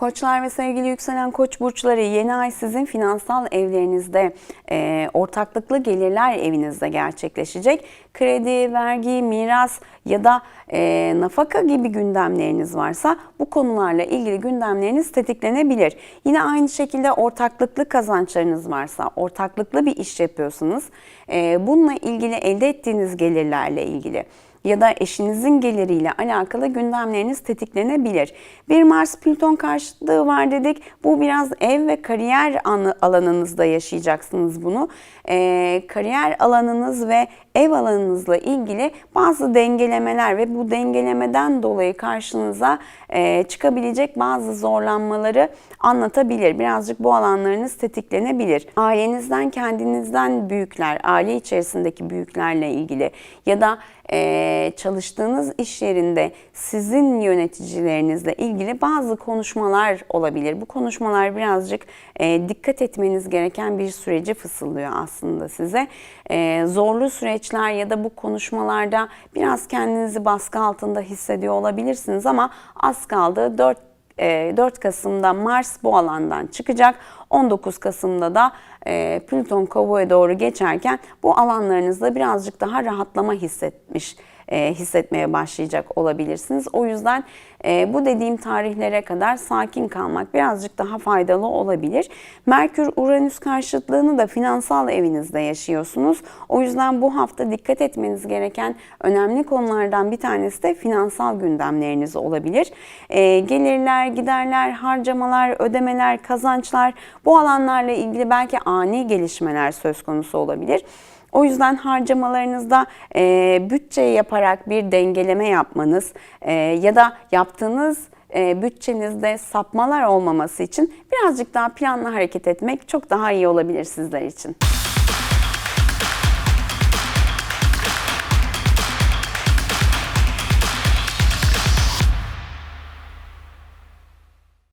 Koçlar ve sevgili yükselen koç burçları yeni ay sizin finansal evlerinizde e, ortaklıklı gelirler evinizde gerçekleşecek. Kredi, vergi, miras ya da e, nafaka gibi gündemleriniz varsa bu konularla ilgili gündemleriniz tetiklenebilir. Yine aynı şekilde ortaklıklı kazançlarınız varsa, ortaklıklı bir iş yapıyorsunuz. E, bununla ilgili elde ettiğiniz gelirlerle ilgili ya da eşinizin geliriyle alakalı gündemleriniz tetiklenebilir. Bir Mars Plüton karşıtlığı var dedik. Bu biraz ev ve kariyer anı- alanınızda yaşayacaksınız bunu. Ee, kariyer alanınız ve ev alanınızla ilgili bazı dengelemeler ve bu dengelemeden dolayı karşınıza e, çıkabilecek bazı zorlanmaları anlatabilir. Birazcık bu alanlarınız tetiklenebilir. Ailenizden, kendinizden büyükler, aile içerisindeki büyüklerle ilgili ya da e, çalıştığınız iş yerinde sizin yöneticilerinizle ilgili bazı konuşmalar olabilir. Bu konuşmalar birazcık e, dikkat etmeniz gereken bir süreci fısıldıyor aslında size. E, zorlu süreçler ya da bu konuşmalarda biraz kendinizi baskı altında hissediyor olabilirsiniz ama az kaldı 4 e, 4 Kasım'da Mars bu alandan çıkacak. 19 Kasım'da da Plüton Kova'ya doğru geçerken bu alanlarınızda birazcık daha rahatlama hissetmiş e, hissetmeye başlayacak olabilirsiniz. O yüzden e, bu dediğim tarihlere kadar sakin kalmak birazcık daha faydalı olabilir. Merkür-Uranüs karşıtlığını da finansal evinizde yaşıyorsunuz. O yüzden bu hafta dikkat etmeniz gereken önemli konulardan bir tanesi de finansal gündemleriniz olabilir. E, gelirler, giderler, harcamalar, ödemeler, kazançlar bu alanlarla ilgili belki ani gelişmeler söz konusu olabilir. O yüzden harcamalarınızda e, bütçe yaparak bir dengeleme yapmanız e, ya da yaptığınız e, bütçenizde sapmalar olmaması için birazcık daha planlı hareket etmek çok daha iyi olabilir sizler için.